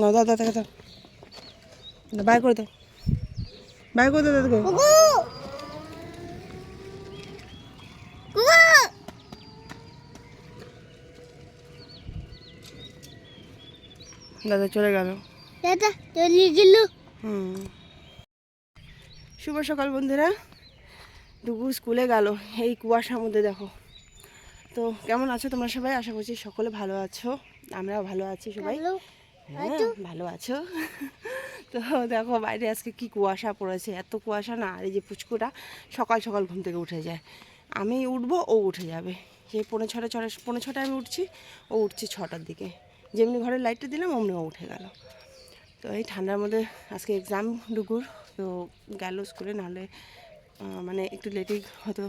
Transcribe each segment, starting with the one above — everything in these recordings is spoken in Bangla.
না দাদা দাদা দাদা বাই করে দাও। বাই করে দাও দাদাকে দাদা চলে গেল। দাদা চলে গেল। হুম। শুভ সকাল বন্ধুরা। দুপুর স্কুলে গেল এই কুয়াশার মধ্যে দেখো। তো কেমন আছো তোমরা সবাই? আশা করছি সকলে ভালো আছো আমরাও ভালো আছি সবাই। ভালো আছো? তো দেখো বাইরে আজকে কি কুয়াশা পড়েছে? এত কুয়াশা না আর এই যে পুচকুটা সকাল সকাল ঘুম থেকে উঠে যায়। আমি উঠবো ও উঠে যাবে। সেই পৌনে ছটা ছটা পৌনে ছটায় আমি উঠছি ও উঠছি ছটার দিকে। যেমনি ঘরের লাইটটা দিলাম অমনি ও উঠে গেল। তো এই ঠান্ডার মধ্যে আজকে এক্সাম ডুগুর তো গেল স্কুলে নাহলে মানে একটু লেটেই হয়তো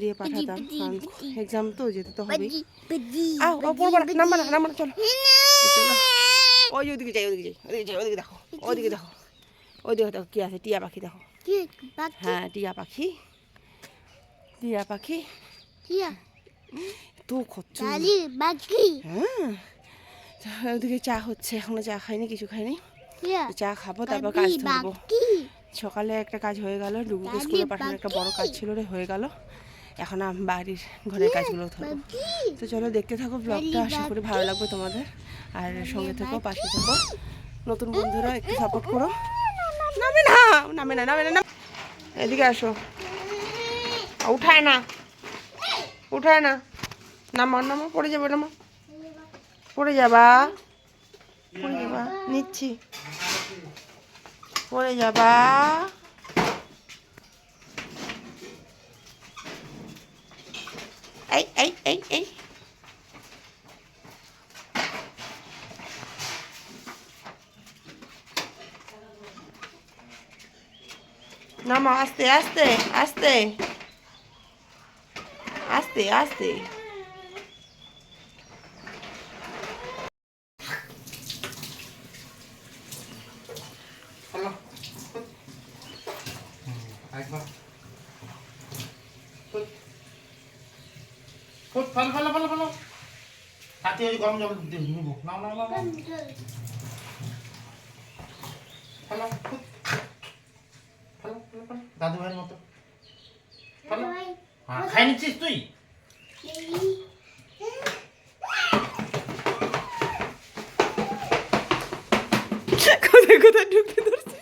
দিয়ে পাঠাতাম। কারণ এক্সাম তো যেতে তো হবেই। নাম্বার নাম্বার চলো। চলো। ওই ওদিকে যাই ওদিকে যাই ওদিকে যাই ওদিকে দেখো ওদিকে দেখো। ওদিকে দেখো কী আছে টিয়া পাখি দেখো। হ্যাঁ টিয়া পাখি। টিয়া পাখি। তো বাকি হ্যাঁ। ওদিকে চা হচ্ছে এখনও চা খাইনি কিছু খাইনি। চা খাব তারপর কাজ ধরবো। সকালে একটা কাজ হয়ে গেল ডুবুকে স্কুলে পাঠানোর একটা বড় কাজ ছিল রে হয়ে গেল। এখন আমি বাড়ির ঘরের কাজগুলো ধরবো। তো চলো দেখতে থাকো ব্লগটা আশা করি ভালো লাগবে তোমাদের। আর সঙ্গে থেকো পাশে থেকো। নতুন বন্ধুরা একটু সাপোর্ট করো। নামে না নামে না নামে না এদিকে আসো। উঠায় না। উঠায় না। নামো নামো পড়ে যাবে নামো। পড়ে যাবা। পড়ে যাবা। নিচ্ছি। পড়ে যাবা। এই এই এই এই। নামো আস্তে আস্তে আস্তে আস্তে আস্তে একবার ফুট ফেলো ফেলো ফেলো ফেলো হাতে ওই গরম জল দিয়ে নিবো নাও নাও নাও নাও। ফেলো ফুট ফেলো হ্যাঁ খাই নিচ্ছিস তুই কোথায় কোথায় ঢুকে ধরছে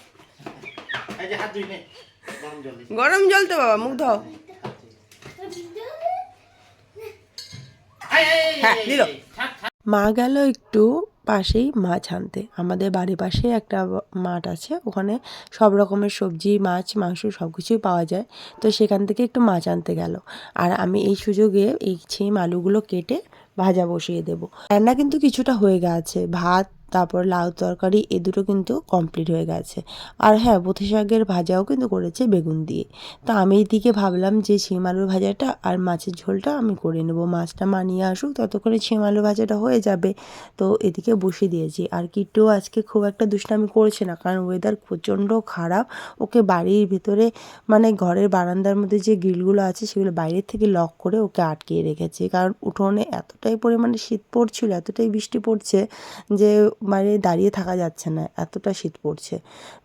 এই যে হাত ধুই নে গরম জল গরম জল তো বাবা মুখ এই, হ্যাঁ, দিলো। মা গেল একটু পাশেই মাছ আনতে। আমাদের বাড়ির পাশে একটা মাঠ আছে। ওখানে সব রকমের সবজি, মাছ, মাংস সব কিছুই পাওয়া যায়। তো সেখান থেকে একটু মাছ আনতে গেল। আর আমি এই সুযোগে এই ছিম আলুগুলো কেটে ভাজা বসিয়ে দেব। রান্না কিন্তু কিছুটা হয়ে গেছে। ভাত তারপর লাউ তরকারি এ দুটো কিন্তু কমপ্লিট হয়ে গেছে। আর হ্যাঁ বথি শাকের ভাজাও কিন্তু করেছে বেগুন দিয়ে। তো আমি এইদিকে ভাবলাম যে ছিম আলুর ভাজাটা আর মাছের ঝোলটা আমি করে নেব। মাছটা মানিয়ে আসুক, ততক্ষণে ছিম আলু ভাজাটা হয়ে যাবে। তো এদিকে বসিয়ে দিয়েছি। আর কিট্টু আজকে খুব একটা দুষ্টামি করছে না, কারণ ওয়েদার প্রচণ্ড খারাপ। ওকে বাড়ির ভিতরে মানে ঘরের বারান্দার মধ্যে যে গ্রিলগুলো আছে, সেগুলো বাইরের থেকে লক করে ওকে আটকিয়ে রেখেছে। কারণ উঠোনে এতটাই পরিমাণে শীত পড়ছিল, এতটাই বৃষ্টি পড়ছে যে বাইরে দাঁড়িয়ে থাকা যাচ্ছে না, এতটা শীত পড়ছে।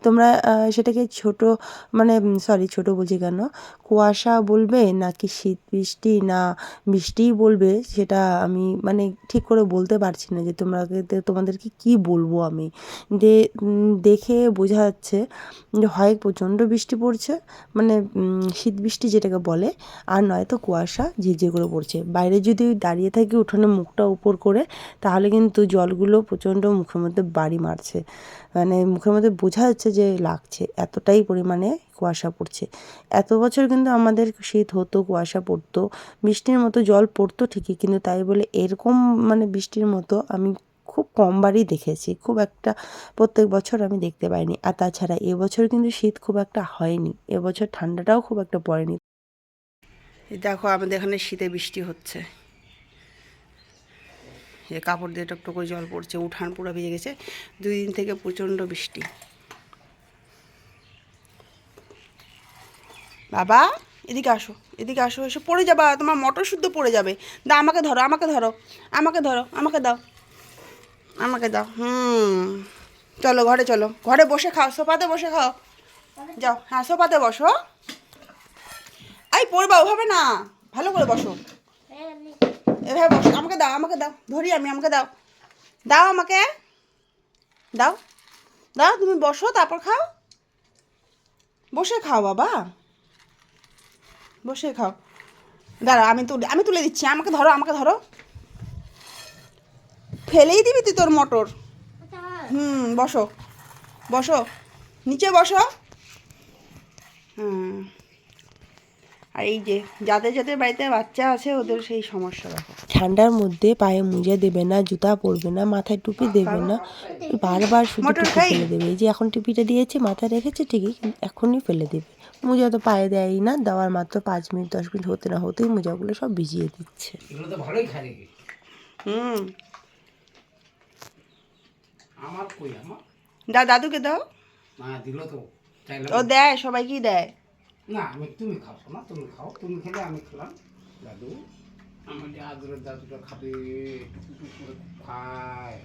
তোমরা সেটাকে ছোট মানে সরি ছোট বলছি কেন? কুয়াশা বলবে নাকি শীত, বৃষ্টি না বৃষ্টিই বলবে, সেটা আমি মানে ঠিক করে বলতে পারছি না যে তোমরা তোমাদেরকে কি বলব আমি। দে দেখে বোঝা যাচ্ছে যে হয় প্রচণ্ড বৃষ্টি পড়ছে মানে শীত বৃষ্টি যেটাকে বলে, আর নয়তো কুয়াশা ঝিরঝির করে পড়ছে। বাইরে যদি দাঁড়িয়ে থাকি উঠোনে মুখটা উপর করে, তাহলে কিন্তু জলগুলো প্রচণ্ড মুখের মধ্যে বাড়ি মারছে। মানে মুখের মধ্যে বোঝা যাচ্ছে যে লাগছে, এতটাই পরিমাণে কুয়াশা পড়ছে। এত বছর কিন্তু আমাদের শীত হতো, কুয়াশা পড়তো, বৃষ্টির মতো জল পড়তো ঠিকই, কিন্তু তাই বলে এরকম মানে বৃষ্টির মতো আমি খুব কমবারই দেখেছি। খুব একটা প্রত্যেক বছর আমি দেখতে পাইনি। আর তাছাড়া এবছর কিন্তু শীত খুব একটা হয়নি। এবছর ঠান্ডাটাও খুব একটা পড়েনি। দেখো আমাদের এখানে শীতে বৃষ্টি হচ্ছে। যে কাপড় দিয়ে টকটক করে জল পড়ছে, উঠান পুরো ভিজে গেছে। দুই দিন থেকে প্রচণ্ড বৃষ্টি। বাবা, এদিকে আসো এদিকে আসো, এসে, পড়ে যাবা, তোমার মটর শুদ্ধ পড়ে যাবে। দা আমাকে ধরো আমাকে ধরো আমাকে ধরো, আমাকে দাও আমাকে দাও, হুম। চলো, ঘরে চলো, ঘরে বসে খাও, সোফাতে বসে খাও। যাও হ্যাঁ সোফাতে বসো। এই, পড়বা, ওভাবে না, ভালো করে বসো। এভাবে বসো, আমাকে দাও আমাকে দাও, ধরি আমি, আমাকে দাও। দাও আমাকে। দাও। দাও, তুমি বসো, তারপর খাও। বসে খাও বাবা। বসে খাও। দাঁড়াও, আমি তুলে আমি তুলে দিচ্ছি, আমাকে ধরো আমাকে ধরো। ফেলেই দিবি তুই তোর মটর। হুম, বসো। বসো। নিচে বসো। হুম। আর এই যে যাদের যাদের বাড়িতে বাচ্চা আছে ওদের সেই সমস্যা দেখো। ঠান্ডার মধ্যে পায়ে মুজে দেবে না জুতা পরবে না মাথায় টুপি দেবে না বারবার শুধু টুপি ফেলে দেবে। এই যে এখন টুপিটা দিয়েছে মাথায় রেখেছে ঠিকই কিন্তু এখনই ফেলে দেবে। মোজা তো পায়ে দেয়ই না দেওয়ার মাত্র পাঁচ মিনিট দশ মিনিট হতে না হতেই মোজাগুলো সব ভিজিয়ে দিচ্ছে। এগুলো তো ভালোই খায় দেখি হুম। আমার কই আমার? দা দাদুকে দাও। না দিল তো। ও দেয় সবাইকেই দেয়। না আমি তুমি খাও না তুমি খাও তুমি খেলে আমি খেলাম। দাদু আমার যে আদরের দাদুটা খাবে টুকু টুকু করে খায়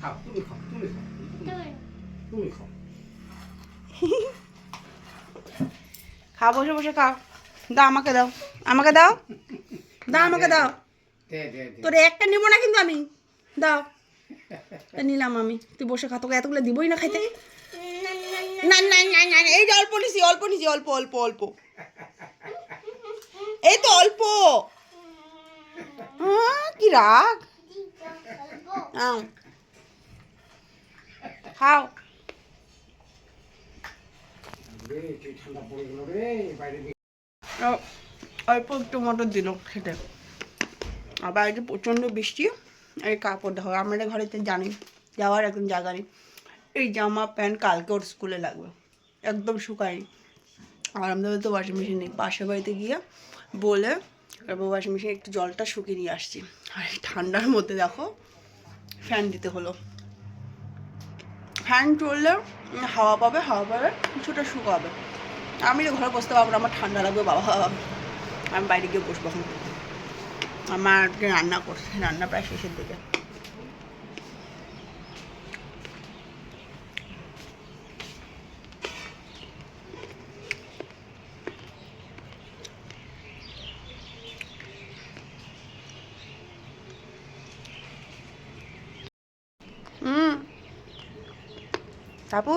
খাও তুমি খাও তুমি খাও। তুমি খাও। খাও বসে বসে খাও। দাও আমাকে দাও আমাকে দাও। দাও আমাকে দাও। দে দে দে। তোর একটা নিব না কিন্তু আমি। দাও। নিলাম আমি। তুই বসে খা তোকে এতগুলো দিবই না খাইতে। না না না না না, এই যে অল্প নিছি অল্প নিছি অল্প অল্প অল্প। এই তো অল্প। কি রাগ? খাও। অল্প একটু মটর দিল খেতে। আবার বাড়িতে প্রচণ্ড বৃষ্টি এই কাপড় দেখো আমরা ঘরেতে জানি যাওয়ার একদম জায়গা নেই। এই জামা, প্যান্ট কালকে ওর স্কুলে লাগবে। একদম শুকায়নি। আর আমাদের বাড়িতে ওয়াশিং মেশিন নেই। পাশের বাড়িতে গিয়ে বলে, তারপর ওয়াশিং মেশিনে একটু জলটা শুকিয়ে নিয়ে আসছি। আর ঠান্ডার মধ্যে দেখো ফ্যান দিতে হলো। ফ্যান চললে হাওয়া পাবে হাওয়া পাবে, কিছুটা শুকাবে। আমি তো ঘরে বসতে পারব না, আমার ঠান্ডা লাগবে, বাবা। আমি বাইরে গিয়ে বসবো এখন। আমার রান্না করছে, রান্না প্রায় শেষের দিকে হুম আপু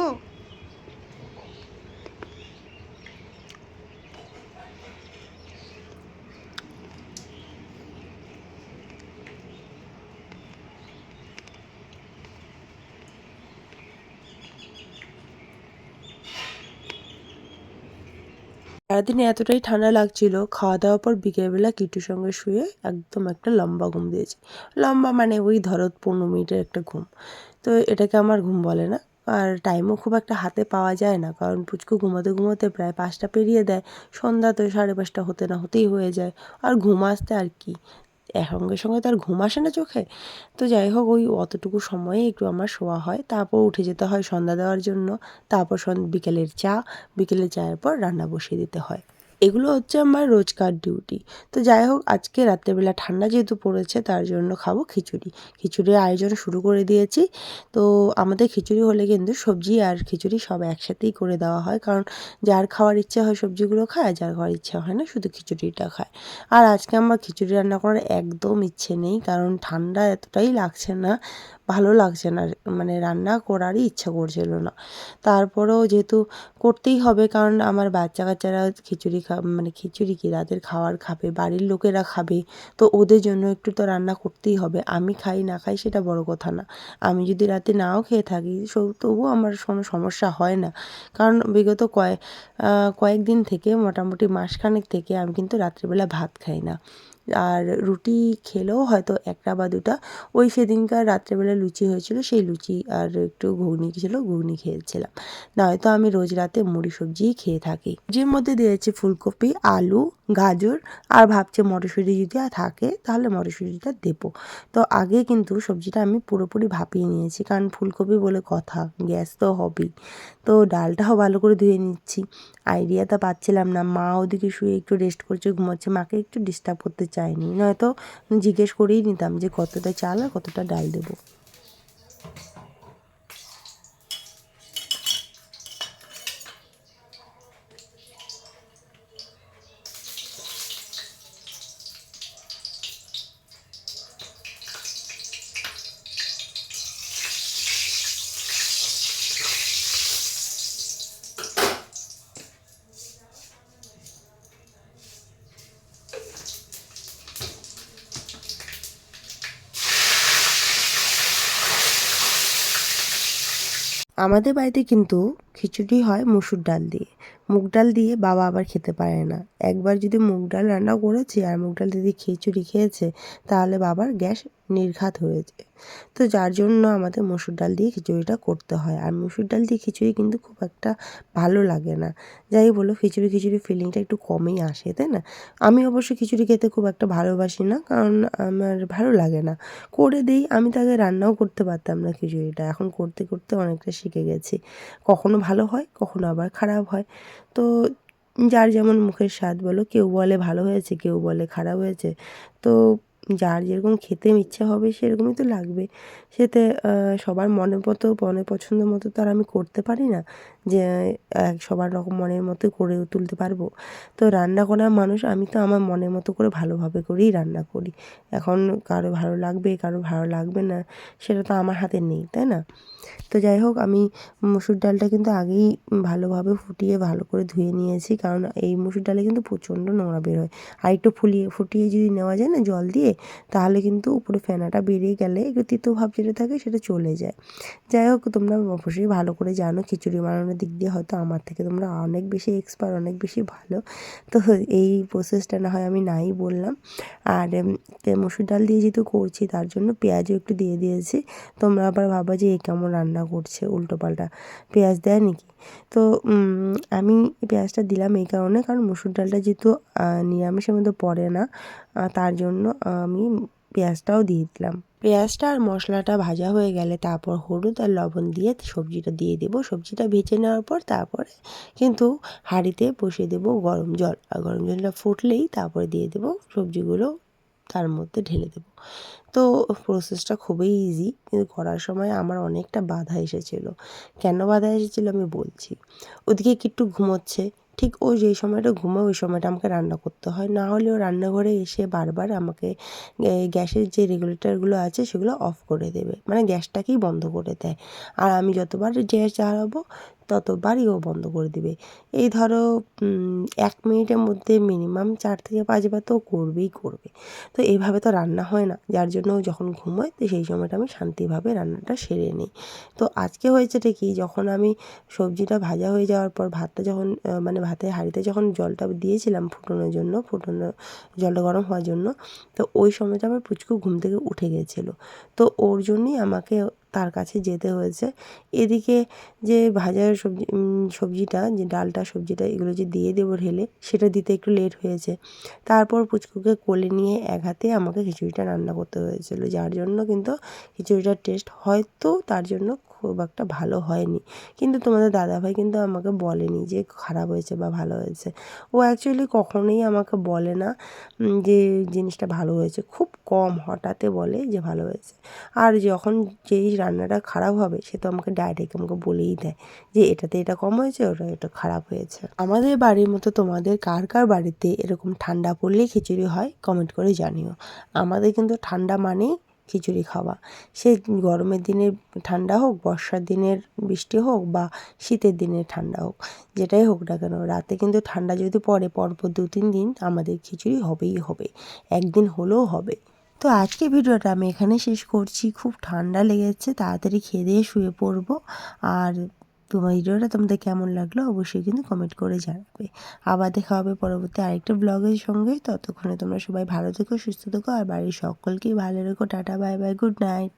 সারাদিন এতটাই ঠান্ডা লাগছিল, খাওয়া দাওয়ার পর বিকেলবেলা কিটুর সঙ্গে শুয়ে একদম একটা লম্বা ঘুম দিয়েছি। লম্বা মানে ওই ধরো পনেরো মিনিটের একটা ঘুম। তো এটাকে আমার ঘুম বলে না। আর টাইমও খুব একটা হাতে পাওয়া যায় না। কারণ পুচকু ঘুমাতে ঘুমাতে প্রায় পাঁচটা পেরিয়ে দেয়, সন্ধ্যা তো সাড়ে পাঁচটা হতে না হতেই হয়ে যায়। আর ঘুম আসতে আর কি? সঙ্গে সঙ্গে তো আর ঘুম আসে না চোখে। তো যাই হোক, ওই অতটুকু সময়ে একটু আমার শোয়া হয়, তারপর উঠে যেতে হয় সন্ধ্যা দেওয়ার জন্য, তারপর বিকেলের চা বিকেলের চায়ের পর রান্না বসিয়ে দিতে হয়। এগুলো হচ্ছে আমার রোজকার ডিউটি তো যাই হোক, আজকে রাত্রেবেলা ঠান্ডা যেহেতু পড়েছে, তার জন্য খাব খিচুড়ি। খিচুড়ির আয়োজন শুরু করে দিয়েছি। তো আমাদের খিচুড়ি হলে কিন্তু সবজি আর খিচুড়ি সব একসাথেই করে দেওয়া হয়। কারণ যার খাওয়ার ইচ্ছে হয় সবজিগুলো খায় যার খাওয়ার ইচ্ছা হয় না শুধু খিচুড়িটা খায়। আর আজকে আমার খিচুড়ি রান্না করার একদম ইচ্ছে নেই, কারণ ঠান্ডা এতটাই লাগছে না। ভালো লাগছে না। মানে রান্না করারই ইচ্ছা করছিল না। তারপরেও যেহেতু করতেই হবে, কারণ আমার বাচ্চা কাচ্চারা খিচুড়ি খা মানে খিচুড়ি কি রাতের খাবার খাবে, বাড়ির লোকেরা খাবে, তো ওদের জন্য একটু তো রান্না করতেই হবে। আমি খাই না খাই সেটা বড় কথা না। আমি যদি রাতে নাও খেয়ে থাকি তবুও আমার কোনো সমস্যা হয় না। কারণ বিগত কয়েক কয়েকদিন থেকে, মোটামুটি মাসখানেক থেকে আমি কিন্তু রাত্রিবেলা ভাত খাই না। আর রুটি খেলেও হয়তো একটা বা দুটা। ওই সেদিনকার রাত্রেবেলা লুচি হয়েছিল, সেই লুচি আর একটু ঘুগনি ছিল, ঘুগনি খেয়েছিলাম। নয়তো আমি রোজ রাতে মুড়ি সবজিই খেয়ে থাকি। সবজির মধ্যে দিয়েছি ফুলকপি, আলু, গাজর আর ভাবছে মটরশুঁটি যদি থাকে তাহলে মটরশুঁটিটা দেবো। তো আগে কিন্তু সবজিটা আমি পুরোপুরি ভাপিয়ে নিয়েছি, কারণ ফুলকপি বলে কথা, গ্যাস তো হবেই। তো ডালটাও ভালো করে ধুয়ে নিচ্ছি। আইডিয়াটা পাচ্ছিলাম না। মা ওদিকে শুয়ে একটু রেস্ট করছে, ঘুমাচ্ছে। মাকে একটু ডিস্টার্ব করতে চাইনি নয়তো জিজ্ঞেস করেই নিতাম যে কতটা চাল আর কতটা ডাল দেবো। আমাদের বাড়িতে কিন্তু খিচুড়ি হয় মুসুর ডাল দিয়ে। মুগ ডাল দিয়ে বাবা আবার খেতে পারে না। একবার যদি মুগ ডাল রান্না করেছি আর মুগ ডাল দিয়ে খিচুড়ি খেয়েছে, তাহলে বাবার গ্যাস নির্ঘাত হয়েছে তো যার জন্য আমাদের মসুর ডাল দিয়ে খিচুড়িটা করতে হয়। আর মসুর ডাল দিয়ে খিচুড়ি কিন্তু খুব একটা ভালো লাগে না। যাই বলো, খিচুড়ি খিচুড়ি ফিলিংটা একটু কমই আসে, তাই না? আমি অবশ্য খিচুড়ি খেতে খুব একটা ভালোবাসি না, কারণ আমার ভালো লাগে না। করে দিই, আমি তাকে রান্নাও করতে পারতাম না খিচুড়িটা। এখন করতে করতে অনেকটা শিখে গেছি। কখনো ভালো হয়, কখনো আবার খারাপ হয়। তো যার যেমন মুখের স্বাদ বলো, কেউ বলে ভালো হয়েছে, কেউ বলে খারাপ হয়েছে। তো যার যেরকম খেতে ইচ্ছে হবে সেরকমই তো লাগবে। সেতে সবার মনের মতো মনে পছন্দ মতো তো আর আমি করতে পারি না যে এক সবার রকম মনের মতো করে তুলতে পারব। তো রান্না করা মানুষ, আমি তো আমার মনের মতো করে ভালোভাবে করেই রান্না করি। এখন কারও ভালো লাগবে, কারও ভালো লাগবে না, সেটা তো আমার হাতে নেই, তাই না? তো যাই হোক আমি মুসুর ডালটা কিন্তু আগেই ভালোভাবে ফুটিয়ে ভালো করে ধুয়ে নিয়েছি। কারণ এই মুসুর ডালে কিন্তু প্রচণ্ড নোংরা বের হয়। আর একটু ফুলিয়ে, ফুটিয়ে যদি নেওয়া যায় না জল দিয়ে, তাহলে কিন্তু উপরে ফেনাটা বেরিয়ে গেলে একটু তিতো ভাব যেটা থাকে সেটা চলে যায়। যাই হোক তোমরা অবশ্যই ভালো করে জানো, খিচুড়ি বানানোর দিক দিয়ে হয়তো আমার থেকে তোমরা অনেক বেশি এক্সপার্ট অনেক বেশি ভালো। তো এই প্রসেসটা না হয় আমি নাই বললাম। আর মুসুর ডাল দিয়ে যেহেতু করছি, তার জন্য পেঁয়াজও একটু দিয়ে দিয়েছি। তোমরা আবার ভাবা যে এ কেমন রান্না করছে উল্টো পাল্টা পেঁয়াজ দেয় নাকি তো আমি পেঁয়াজটা দিলাম এই কারণে, কারণ মুসুর ডালটা যেহেতু নিরামিষের মধ্যে পড়ে না তার জন্য আমি পেঁয়াজটাও দিয়ে দিলাম। পেঁয়াজটা আর মশলাটা ভাজা হয়ে গেলে তারপর হলুদ আর লবণ দিয়ে সবজিটা দিয়ে দেবো। সবজিটা ভেজে নেওয়ার পর তারপরে কিন্তু হাঁড়িতে বসিয়ে দেবো গরম জল। আর গরম জলটা ফুটলেই তারপরে দিয়ে দেবো সবজিগুলো তার মধ্যে ঢেলে দেবো। তো প্রসেসটা খুবই ইজি কিন্তু করার সময় আমার অনেকটা বাধা এসেছিল। কেন বাধা এসেছিল আমি বলছি। ওদিকে কিট্টু ঘুমোচ্ছে? ঠিক ও যেই সময়টা ঘুমোয়, ওই সময়টা আমাকে রান্না করতে হয়। না হলে ও রান্নাঘরে এসে বারবার আমাকে গ্যাসের যে রেগুলেটারগুলো আছে, সেগুলো অফ করে দেবে। মানে গ্যাসটাকেই বন্ধ করে দেয়। আর আমি যতবার গ্যাস জ্বালাবো, ততবারই ও বন্ধ করে দিবে। এই ধরো এক মিনিটের মধ্যে মিনিমাম চার থেকে পাঁচবার তো করবেই করবে। তো এইভাবে তো রান্না হয় না। যার জন্য যখন ঘুমোয়, তো সেই সময়টা আমি শান্তিভাবে রান্নাটা সেরে নিই। তো আজকে হয়েছেটা কি? যখন আমি সবজিটা ভাজা হয়ে যাওয়ার পর, ভাতটা যখন মানে ভাতের হাঁড়িতে যখন জলটা দিয়েছিলাম ফুটানোর জন্য, ফুটানো জলটা গরম হওয়ার জন্য, তো ওই সময়টা আমার পুচকু ঘুম থেকে উঠে গেছিল। তো ওর জন্যই আমাকে তার কাছে যেতে হয়েছে। এদিকে যে ভাজার সবজি সবজিটা, যে ডালটা, সবজিটা, এগুলো যে দিয়ে দেবো ঢেলে, সেটা দিতে একটু লেট হয়েছে। তারপর পুচকুকে কোলে নিয়ে এক হাতে আমাকে খিচুড়িটা রান্না করতে হয়েছিল, যার জন্য কিন্তু খিচুড়িটার টেস্ট হয়তো তার জন্য খুব একটা ভালো হয়নি। কিন্তু তোমাদের দাদাভাই কিন্তু আমাকে বলেনি যে খারাপ হয়েছে বা ভালো হয়েছে। ও অ্যাকচুয়ালি কখনোই আমাকে বলে না যে জিনিসটা ভালো হয়েছে। খুব কম হঠাৎই বলে যে ভালো হয়েছে। আর যখন যেই রান্নাটা খারাপ হবে, সে তো আমাকে ডাইরেক্ট আমাকে বলেই দেয় যে এটাতে এটা কম হয়েছে, ওটা, এটা খারাপ হয়েছে। আমাদের বাড়ির মতো তোমাদের কার কার বাড়িতে এরকম ঠান্ডা পড়লেই খিচুড়ি হয় কমেন্ট করে জানিও। আমাদের কিন্তু ঠান্ডা মানেই খিচুড়ি খাওয়া। সে গরমের দিনের ঠান্ডা হোক, বর্ষার দিনের বৃষ্টি হোক বা শীতের দিনের ঠান্ডা হোক, যেটাই হোক না কেন, রাতে কিন্তু ঠান্ডা যদি পড়ে, পরপর দু তিন দিন আমাদের খিচুড়ি হবেই হবে, একদিন হলেও হবে। তো আজকে ভিডিওটা আমি এখানে শেষ করছি। খুব ঠান্ডা লেগেছে, তাড়াতাড়ি খেয়ে দিয়ে শুয়ে পড়ব। আর তোমার ভিডিওটা তোমাদের কেমন লাগল অবশ্যই কিন্তু কমেন্ট করে জানাবে। আবার দেখা হবে পরবর্তী আরেকটা ব্লগের সঙ্গে। ততক্ষণে তোমরা সবাই ভালো থেকো, সুস্থ থেকো, আর বাড়ির সকলকেই ভালো রেখো। Tata bye bye good night